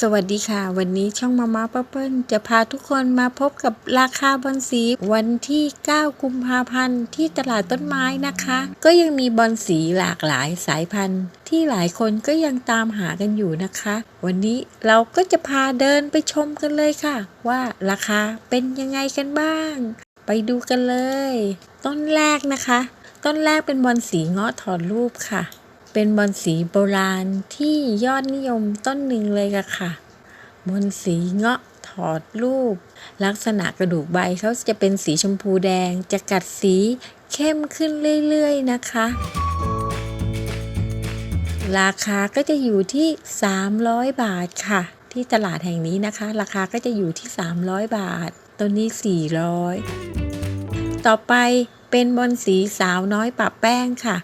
สวัสดีค่ะ วันนี้ช่องมาม่าป้าเปิ้ลจะพาทุกคนมาพบกับราคาบอลสีวันที่ 9 กุมภาพันธ์ที่ตลาดต้นไม้นะคะ ก็ยังมีบอลสีหลากหลายสายพันธุ์ ที่หลายคนก็ยังตามหากันอยู่นะคะ วันนี้เราก็จะพาเดินไปชมกันเลยค่ะ ว่าราคาเป็นยังไงกันบ้าง ไปดูกันเลย ต้นแรกนะคะ ต้นแรกเป็นบอลสีเงาะถอดรูปค่ะ เป็นบอลสีโบราณที่ยอดนิยมต้นหนึ่งเลยอะค่ะ บอลสีเงาะถอดรูป ลักษณะกระดูกใบเขาจะเป็นสีชมพูแดง จะกัดสีเข้มขึ้นเรื่อยๆนะคะ ราคาก็จะอยู่ที่ 300 บาทค่ะ ที่ตลาดแห่งนี้นะคะ ราคาก็จะอยู่ที่ 300 บาทตัวนี้ 400 ต่อไปเป็นบอลสีสาวน้อยปะแป้งค่ะ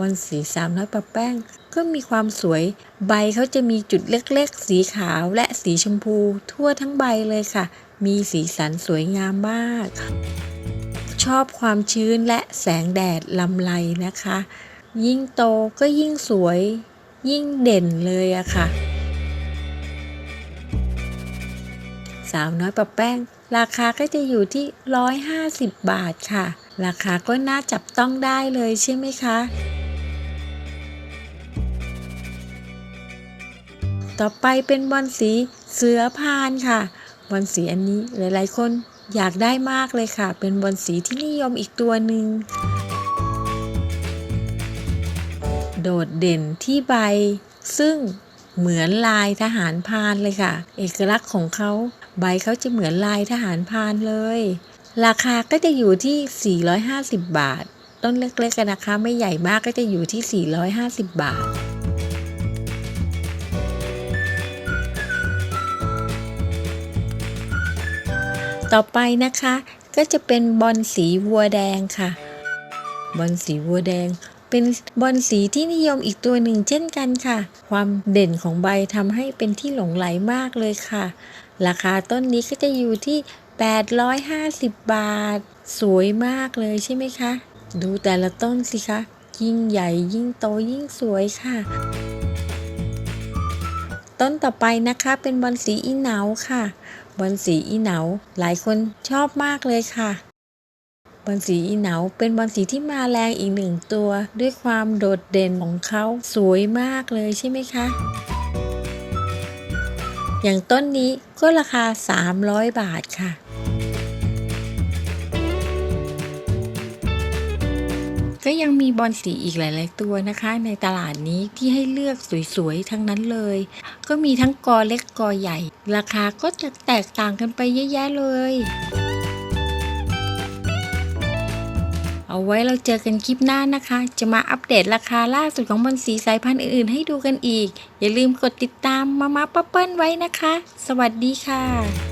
บอลสีสาวน้อยปะแป้ง ก็มีความสวย ใบเขาจะมีจุดเล็กๆ สีขาวและสีชมพู ทั่วทั้งใบเลยค่ะ มีสีสันสวยงามมาก ชอบความชื้นและแสงแดดลำไรนะคะ ยิ่งโตก็ยิ่งสวย ยิ่งเด่นเลยอะค่ะสาวน้อยปะแป้ง ราคาก็จะอยู่ที่ 150 บาทค่ะ ราคาก็น่าจับต้องได้เลยใช่ไหมคะ ต่อไปเป็นบอลสีเสือพานค่ะ บอลสีอันนี้หลายๆ คนอยากได้มากเลยค่ะ เป็นบอลสีที่นิยมอีกตัวหนึ่ง โดดเด่นที่ใบ ซึ่งเหมือนลายทหารพานเลยค่ะ เอกลักษณ์ของเขาใบเขาจะเหมือนลายทหารพานเลย ราคาก็จะอยู่ที่ 450 บาท ต้นเล็กๆกันนะคะ ไม่ใหญ่มากก็จะอยู่ที่ 450 บาท ต่อไปนะคะ ก็จะเป็นบอลสีวัวแดงค่ะ บอลสีวัวแดง เป็นบอลสีที่นิยมอีกตัวหนึ่งเช่นกันค่ะ ความเด่นของใบทำให้เป็นที่หลงไหลมากเลยค่ะ ราคาต้นนี้ก็จะอยู่ที่ 850 บาท สวยมากเลยใช่ไหมคะ ดูแต่ละต้นสิคะ ยิ่งใหญ่ยิ่งโตยิ่งสวยค่ะ ต้นต่อไปนะคะเป็นบอลสีอีเหนาค่ะ บอลสีอีเหนาหลายคนชอบมากเลยค่ะบอลสีอีเหนาเป็นบอลสีที่มาแรงอีกหนึ่งตัว ด้วยความโดดเด่นของเขาสวยมากเลยใช่ไหมคะ อย่างต้นนี้ก็ราคา 300 บาทค่ะ ก็ยังมีบอลสีอีกหลาย ๆ ตัวนะคะ ในตลาดนี้ที่ให้เลือกสวย ๆ ทั้งนั้นเลย ก็มีทั้งกอเล็กกอใหญ่ ราคาก็จะแตกต่างกันไปเยอะแยะเลยเอาไว้เราเจอกันคลิปหน้านะคะ จะมาอัปเดตราคาล่าสุดของบอลสีสายพันธุ์อื่นๆ ให้ดูกันอีก อย่าลืมกดติดตามมามาป้าเปิ้ลไว้นะคะ สวัสดีค่ะ